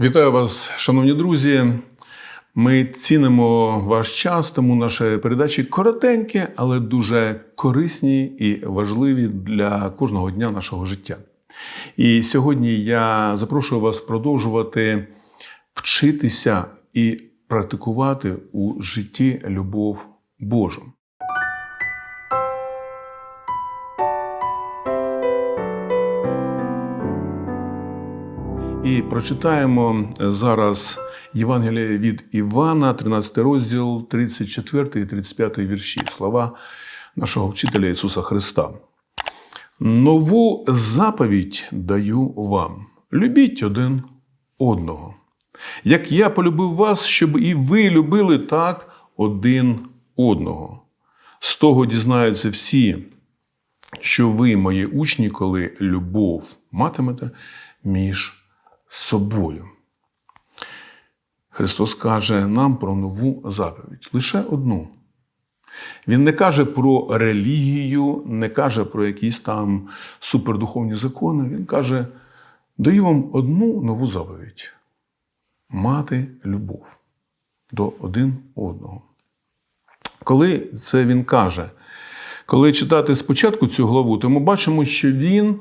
Вітаю вас, шановні друзі. Ми цінимо ваш час, тому наші передачі коротенькі, але дуже корисні і важливі для кожного дня нашого життя. І сьогодні я запрошую вас продовжувати вчитися і практикувати у житті любов Божу. І прочитаємо зараз Євангеліє від Івана, 13 розділ, 34 і 35 вірші, слова нашого вчителя Ісуса Христа. Нову заповідь даю вам: любіть один одного. Як я полюбив вас, щоб і ви любили так один одного. З того дізнаються всі, що ви, мої учні, коли любов матимете між собою. Христос каже нам про нову заповідь, лише одну. Він не каже про релігію, не каже про якісь там супердуховні закони. Він каже: даю вам одну нову заповідь мати любов до один одного. Коли це він каже, коли читати спочатку цю главу, то ми бачимо, що він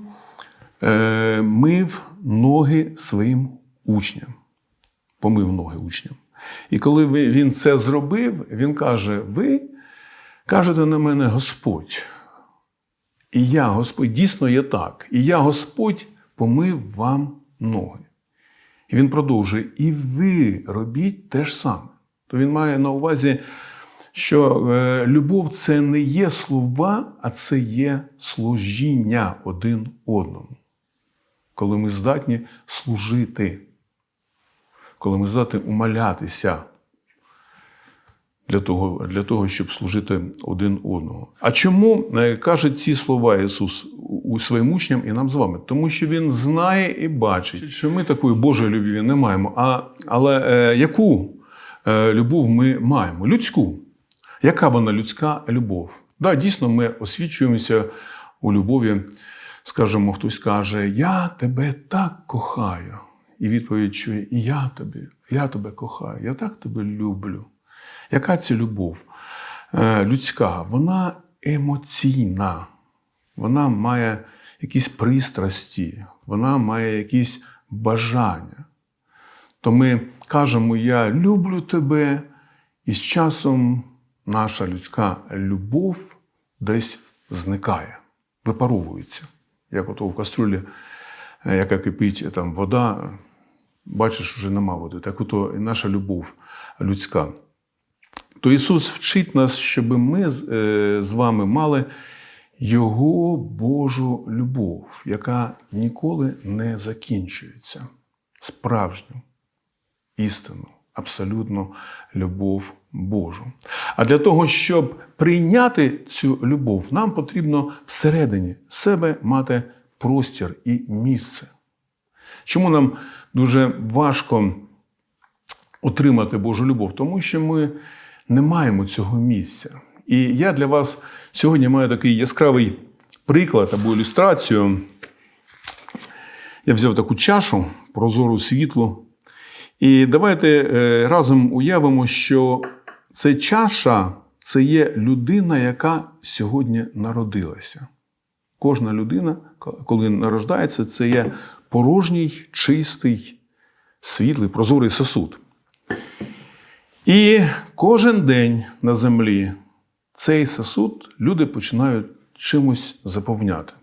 е, мив ноги своїм учням, помив ноги учням. І коли він це зробив, він каже: Ви кажете на мене Господь. І я, Господь, дійсно є так. І я, Господь, помив вам ноги. І він продовжує: і ви робіть те ж саме. То він має на увазі, що е, любов це не є слова, а це є служіння один одному. Коли ми здатні служити, коли ми здатні умолятися для того, для того, щоб служити один одного. А чому е, каже ці слова Ісус у своїм учням і нам з вами? Тому що Він знає і бачить, що ми такої Божої любові не маємо. А, але е, яку е, любов ми маємо? Людську. Яка вона людська любов? Да, дійсно, ми освічуємося у любові. Скажемо, хтось каже, я тебе так кохаю. І відповідь чує, і я тобі, я тебе кохаю, я так тебе люблю. Яка це любов? Е, людська, вона емоційна, вона має якісь пристрасті, вона має якісь бажання. То ми кажемо, я люблю тебе, і з часом наша людська любов десь зникає, випаровується. Як ото в кастрюлі, е, яка кипить там вода, бачиш, вже нема води. Так ото і наша любов людська. То Ісус вчить нас, щоб ми з- е, вами мали Його Божу любов, яка ніколи не закінчується. Справжню, істинну, абсолютну любов Божу. А для того, щоб прийняти цю любов, нам потрібно всередині себе мати простір і місце. Чому нам дуже важко отримати Божу любов? Тому що ми не маємо цього місця. І я для вас сьогодні маю такий яскравий приклад або ілюстрацію. Я взяв таку чашу прозору світлу. І давайте е, разом уявимо, що це чаша це є людина, яка сьогодні народилася. Кожна людина, коли народжається, це є порожній, чистий, світлий, прозорий сосуд. І кожен день на землі цей сосуд люди починають чимось заповняти.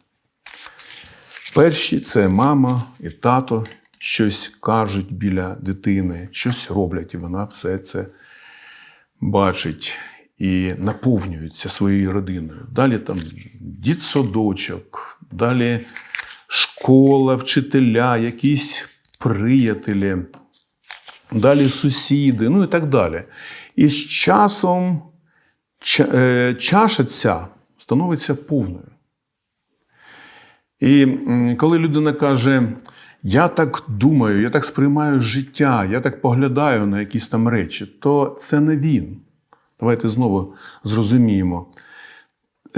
Перші це мама і тато щось кажуть біля дитини, щось роблять, і вона все це бачить і наповнюється своєю родиною. Далі там дітсадочок, далі школа, вчителя, якісь приятелі, далі сусіди, ну і так далі. І з часом е, чаша ця становиться повною. І коли людина каже, я так думаю, я так сприймаю життя, я так поглядаю на якісь там речі, то це не він. Давайте знову зрозуміємо,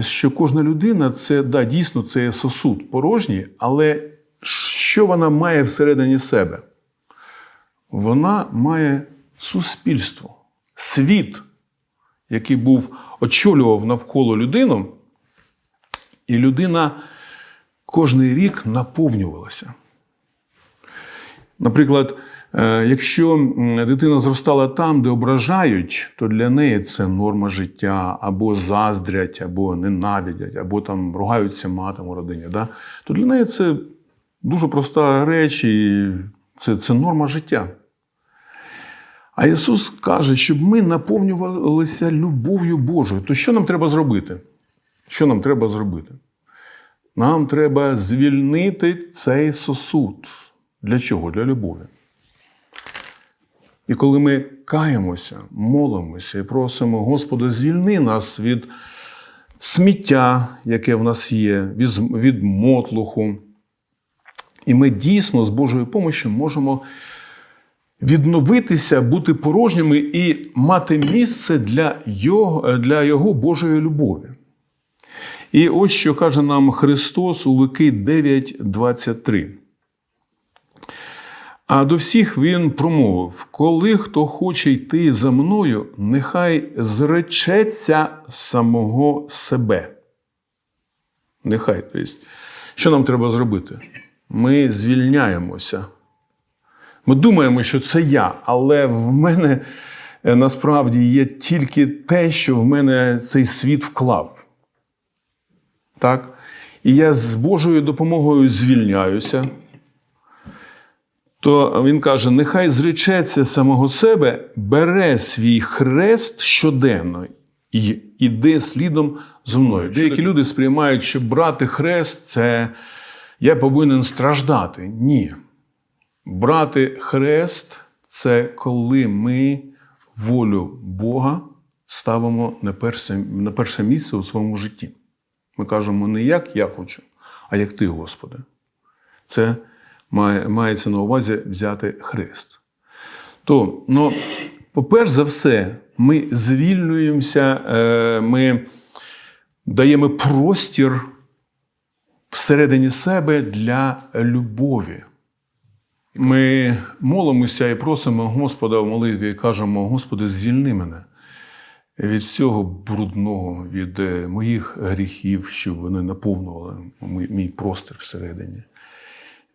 що кожна людина це да, дійсно це сосуд порожній, але що вона має всередині себе? вона має суспільство, світ, який був очолював навколо людину, і людина кожний рік наповнювалася. Наприклад, е, якщо дитина зростала там, де ображають, то для неї це норма життя, або заздрять, або ненавидять, або там ругаються матом у родині. Да? То для неї це дуже проста реч, і це, це норма життя. А Ісус каже, щоб ми наповнювалися любов'ю Божою. То що нам треба зробити? Що нам треба зробити? Нам треба звільнити цей сосуд. Для чого? Для любові. І коли ми каємося, молимося і просимо Господа, звільни нас від сміття, яке в нас є, від, мотлуху. І ми дійсно з Божою допомогою можемо відновитися, бути порожніми і мати місце для його, для його Божої любові. І ось що каже нам Христос у Луки 9:23. А до всіх він промовив: коли хто хоче йти за мною, нехай зречеться самого себе. Нехай. Тобто, що нам треба зробити? Ми звільняємося. Ми думаємо, що це я, але в мене е, насправді є тільки те, що в мене цей світ вклав. Так? І я з Божою допомогою звільняюся. То він каже: нехай зречеться самого себе, бере свій хрест щоденно і іде слідом зо мною. Деякі люди сприймають, що брати хрест це я повинен страждати. Ні. Брати хрест це коли ми волю Бога ставимо на перше, на перше місце у своєму житті. Ми кажемо не як я хочу, а як ти, Господи. Це має, мається на увазі взяти хрест. То, ну, по-перше за все, ми звільнюємося, е, ми даємо простір всередині себе для любові. Ми молимося і просимо Господа в молитві і кажемо: Господи, звільни мене від всього брудного, від е, моїх гріхів, щоб вони наповнювали мій мій простір всередині,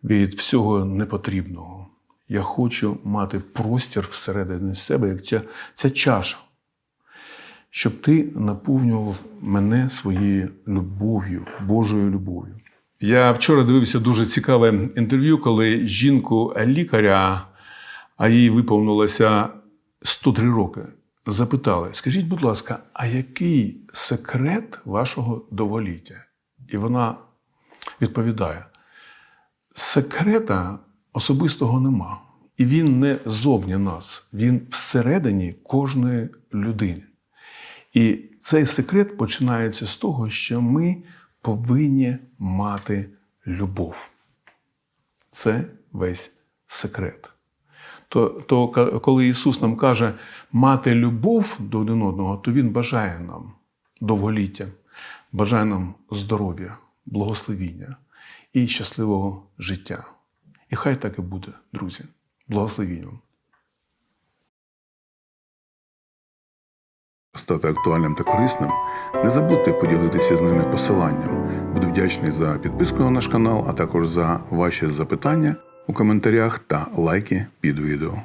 від всього непотрібного. Я хочу мати простір всередині себе, як ця, ця чаша, щоб ти наповнював мене своєю любов'ю, Божою любов'ю. Я вчора дивився дуже цікаве інтерв'ю, коли жінку лікаря, а їй виповнилося 103 роки, запитали: скажіть, будь ласка, а який секрет вашого довголіття? І вона відповідає: секрета особистого нема. І він не зовні нас, він всередині кожної людини. І цей секрет починається з того, що ми повинні мати любов. Це весь секрет. То, то коли Ісус нам каже мати любов до один одного, то Він бажає нам довголіття, бажає нам здоров'я, благословіння і щасливого життя. І хай так і буде, друзі. Благословінь вам. Стати актуальним та корисним, не забудьте поділитися з нами посиланням. Буду вдячний за підписку на наш канал, а також за ваші запитання у коментарях та лайки під відео.